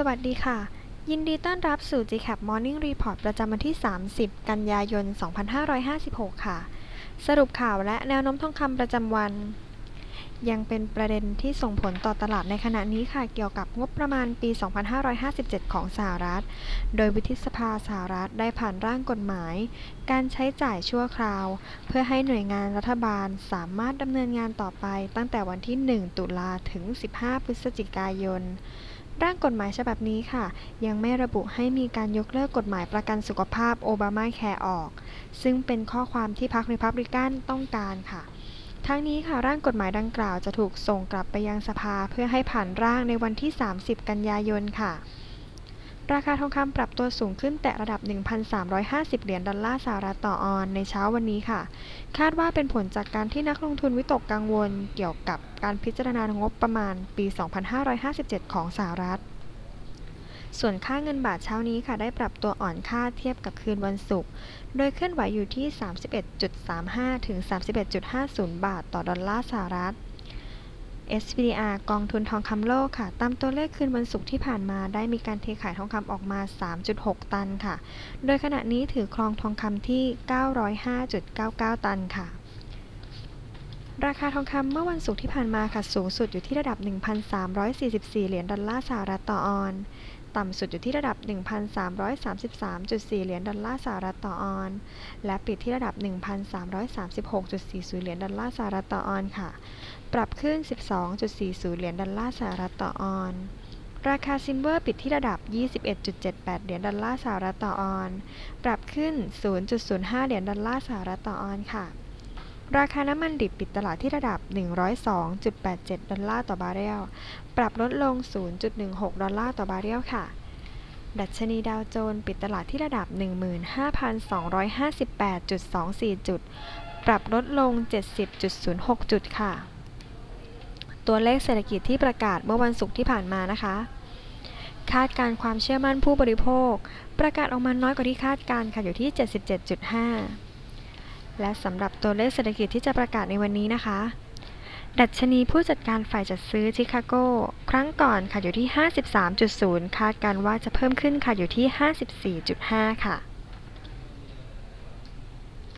สวัสดีค่ะ ยินดีต้อนรับสู่ GCAP Morning Report ประจำวันที่ 30 กันยายน 2556 ค่ะ สรุปข่าวและแนวโน้มทองคำประจำวัน ยังเป็นประเด็นที่ส่งผลต่อตลาดในขณะนี้ค่ะ เกี่ยวกับงบประมาณปี 2557 ของสหรัฐ โดยวุฒิสภาสหรัฐได้ผ่านร่างกฎหมาย การใช้จ่ายชั่วคราว เพื่อให้หน่วยงานรัฐบาลสามารถดำเนินงานต่อไป ตั้งแต่วันที่ 1 ตุลาถึง 15 พฤศจิกายน ร่างกฎหมายฉบับนี้ค่ะ ยังไม่ระบุให้มีการยกเลิกกฎหมายประกันสุขภาพโอบามาแคร์ออก ซึ่งเป็นข้อความที่พรรคริพับลิกันต้องการค่ะ ทั้งนี้ค่ะร่างกฎหมายดังกล่าวจะถูกส่งกลับไปยังสภาเพื่อให้ผ่านร่างในวันที่ 30 กันยายนค่ะ ราคาทองคำปรับตัวสูงขึ้นแต่ระดับ 1,350 เหรียญดอลลาร์สหรัฐต่อออนในเช้าวันนี้ค่ะ คาดว่าเป็นผลจากการที่นักลงทุนวิตกกังวลเกี่ยวกับการพิจารณางบประมาณปี 2557 ของสหรัฐ ส่วนค่าเงินบาทเช้านี้ค่ะ ได้ปรับตัวอ่อนค่าเทียบกับคืนวันศุกร์ โดยเคลื่อนไหวอยู่ที่ 31.35 ถึง 31.50 บาทต่อดอลลาร์สหรัฐ SPDR กองทุนทองคำโลกค่ะ ตามตัวเลขคืนวันศุกร์ที่ผ่านมาได้มีการเทขายทองคำออกมา 3.6 ตันค่ะ โดยขณะนี้ถือครองทองคำที่ 905.99 ตันค่ะราคาทองคำเมื่อวันศุกร์ที่ผ่านมาค่ะสูงสุดอยู่ที่ระดับ 1,344 เหรียญดอลลาร์สหรัฐต่อออน ต่ำสุดอยู่ที่ระดับ 1,333.4 เหรียญดอลลาร์สหรัฐต่อออน และปิดที่ระดับ 1,336.40 เหรียญดอลลาร์สหรัฐต่อออนค่ะ ปรับขึ้น 12.40 เหรียญดอลลาร์สหรัฐต่อออน ราคาซิลเวอร์ปิดที่ระดับ 21.78 เหรียญดอลลาร์สหรัฐต่อออน ปรับขึ้น 0.05 เหรียญดอลลาร์สหรัฐต่อออนค่ะ ราคาน้ำมันดิบปิดตลาดที่ระดับ 102.87 ดอลลาร์ต่อบาร์เรล ปรับลดลง 0.16 ดอลลาร์ต่อบาร์เรลค่ะ ดัชนีดาวโจนส์ปิดตลาดที่ระดับ 15,258.24 จุด ปรับลดลง 70.06 จุดค่ะ ตัวเลขเศรษฐกิจที่ประกาศเมื่อวันศุกร์ที่ผ่านมานะคะคาดการณ์ความเชื่อมั่นผู้บริโภค ประกาศออกมาน้อยกว่าที่คาดการค่ะอยู่ที่ 77.5 และสำหรับตัวเลขเศรษฐกิจที่จะประกาศในวันนี้นะคะ ดัชนีผู้จัดการฝ่ายจัดซื้อชิคาโก ครั้งก่อนค่ะอยู่ที่ 53.0 คาดการว่าจะเพิ่มขึ้นค่ะอยู่ที่ 54.5 ค่ะ